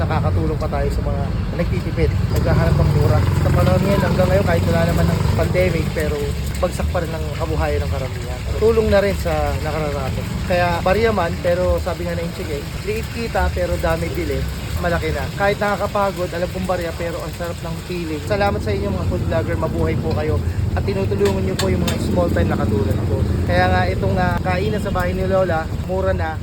nakakatulong pa tayo sa mga nagtitipid, naghahanap ng mura. Sa panahon ngayon, hanggang ngayon, kahit wala naman ng pandemic, pero bagsak pa rin ang kabuhayan ng karamihan. Tulong na rin sa nakararating. Kaya bariya man, pero sabi nga na Inchike, liit kita pero dami bili, malaki na. Kahit nakakapagod, alam kong barya, pero ang sarap ng feeling. Salamat sa inyo mga food vlogger, mabuhay po kayo. At tinutulungan niyo po yung mga small time na katulad ko. Kaya nga itong uh, kainan sa bahay ni Lola, mura na,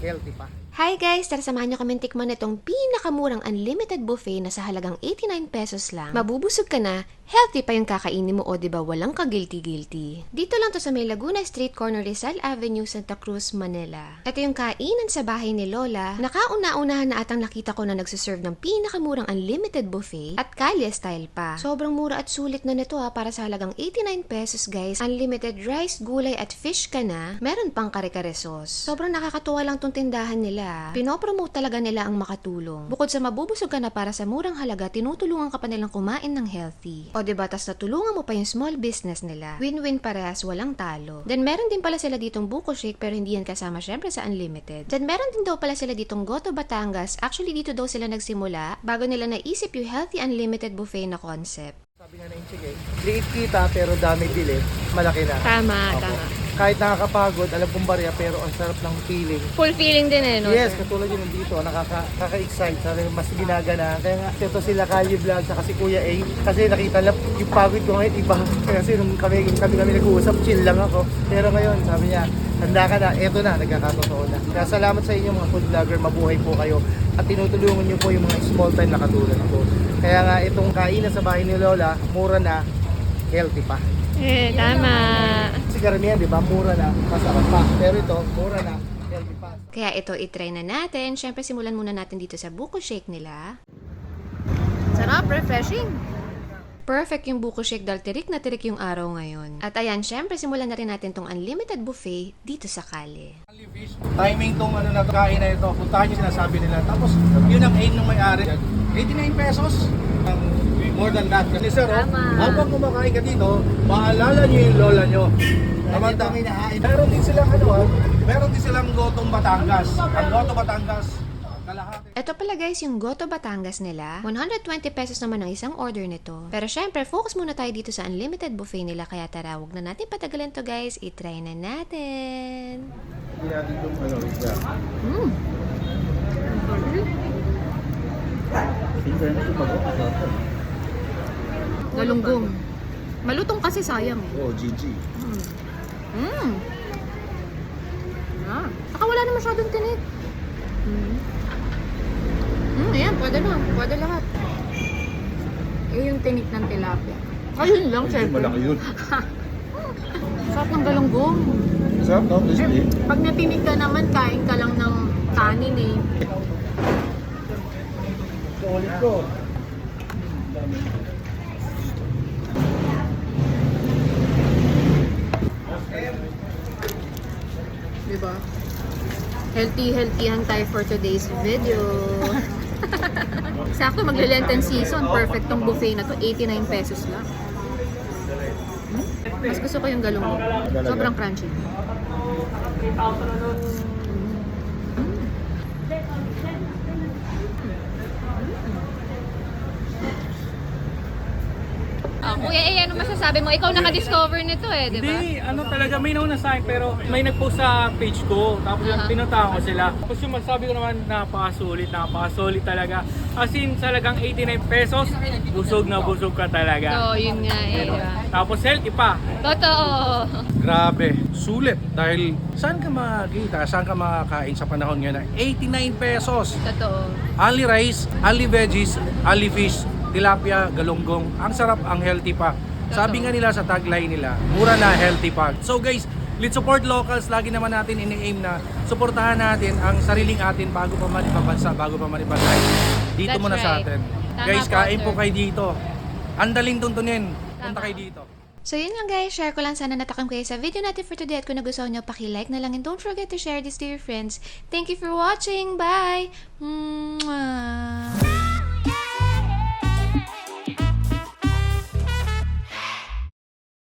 healthy pa. Hi guys! Tara samahan nyo kami tikman itong pinakamurang unlimited buffet na sa halagang 89 pesos lang. Mabubusog ka na, healthy pa yung kakainin mo o ba walang ka-guilty-guilty. Dito lang to sa may Laguna Street Corner Rizal Avenue, Santa Cruz, Manila. Ito yung kainan sa bahay ni Lola. Nakauna-unahan na atang nakita ko na nagsiserve ng pinakamurang unlimited buffet at kalye style pa. Sobrang mura at sulit na nito ha para sa halagang 89 pesos guys. Unlimited rice, gulay at fish ka na. Meron pang kare-kare sauce. Sobrang nakakatuwa lang tong tindahan nila. Pinopromote talaga nila ang makatulong. Bukod sa mabubusog ka na para sa murang halaga, tinutulungan ka pa nilang kumain ng healthy. O diba, tas natulungan mo pa yung small business nila. Win-win parehas, walang talo. Then meron din pala sila ditong buko shake pero hindi yan kasama syempre sa unlimited. Then meron din daw pala sila ditong Goto Batangas. Actually dito daw sila nagsimula bago nila naisip yung healthy unlimited buffet na concept. Sabi nga na Inchike, liit kita pero dami bili, malaki na. Tama, Opo. tama. Kahit nakakapagod, alam kong barya, pero ang sarap ng feeling. Full feeling din eh, no? yes, sir? katulad yun dito, nakaka, kaka-excite, sabi, mas ginagana. Kaya nga, ito sila Kalye Vlog, saka si Kuya A. Kasi nakita lang, yung pagod ko ngayon, iba. Kasi nung kami, kami, kami nag-uusap, chill lang ako. Pero ngayon, sabi niya, handa ka na, eto na, nagkakatotoo na. Kaya salamat sa inyo mga food vlogger, mabuhay po kayo. At tinutulungan niyo po yung mga small time na katulad ko. Kaya nga, itong kainan sa bahay ni Lola, mura na, healthy pa. Eh, tama. Kasi karamihan, di ba, mura na, masarap pa. Pero ito, mura na, healthy pa. Kaya ito, itry na natin. Syempre, simulan muna natin dito sa buko shake nila. Sarap, refreshing. Perfect yung buko shake dahil tirik na tirik yung araw ngayon. At ayan, syempre simulan na rin natin tong unlimited buffet dito sa Kali. Timing tong ano na to, kain na ito, puntahan yung sinasabi nila. Tapos, yun ang aim ng may-ari. 89 pesos. Ang More than that. Kasi sir, oh, habang kumakain ka dito, maalala nyo yung lola nyo. Tama Dito kinain. Meron din silang ano, ah, meron din silang gotong Batangas. Ang goto Batangas, kalahati. Ito pala guys yung Goto Batangas nila. 120 pesos naman ang isang order nito. Pero syempre, focus muna tayo dito sa unlimited buffet nila. Kaya tara, huwag na natin patagalin to guys. I-try na natin. Hindi natin itong ano, isda. Mm. Galunggong. Malutong kasi sayang eh. Oh, GG. Mm. Ah, saka wala na masyadong tinik. Mm. Mm, ayan, pwede na. Pwede lahat. Eh, yung tinik ng tilapia. Ayun lang, syempre. Malaki yun. Sarap ng galunggong. Sarap, no? Crispy. Pag natinig ka naman, kain ka lang ng kanin eh. Solid ko. Diba? Healthy, healthyhan tayo for today's video. Sakto, magle-Lenten season. Perfect tong buffet na to. 89 pesos lang. Hmm? Mas gusto ko yung. Talaga? Sobrang crunchy. Ah, kuya, eh, ano masasabi mo? Ikaw naka-discover nito eh, di ba? Hindi, ano talaga, may nauna sa akin pero may nag-post sa page ko. Tapos yung Aha. pinuntahan ko sila. Tapos yung masabi ko naman, napakasulit, napakasulit talaga. As in, talagang 89 pesos, busog na busog ka talaga. So, yun nga eh? Tapos healthy pa. Totoo. Grabe, sulit. Dahil saan ka makakita, saan ka makakain sa panahon ngayon na 89 pesos. Totoo. Ali rice, ali veggies, ali fish, tilapia, galunggong. Ang sarap, ang healthy pa. Sabi nga nila sa tagline nila, mura na, healthy pa. So guys, let's support locals. Lagi naman natin ini-aim na suportahan natin ang sariling atin bago pa man ipabansa, bago pa man ipabansa. Dito That's muna sa right. atin. Tama guys, kain po kayo dito. Ang daling tuntunin. Punta kayo dito. So yun lang guys, share ko lang sana natakam kayo sa video natin for today at kung nagustuhan nyo, paki-like na lang and don't forget to share this to your friends. Thank you for watching. Bye! Mwah!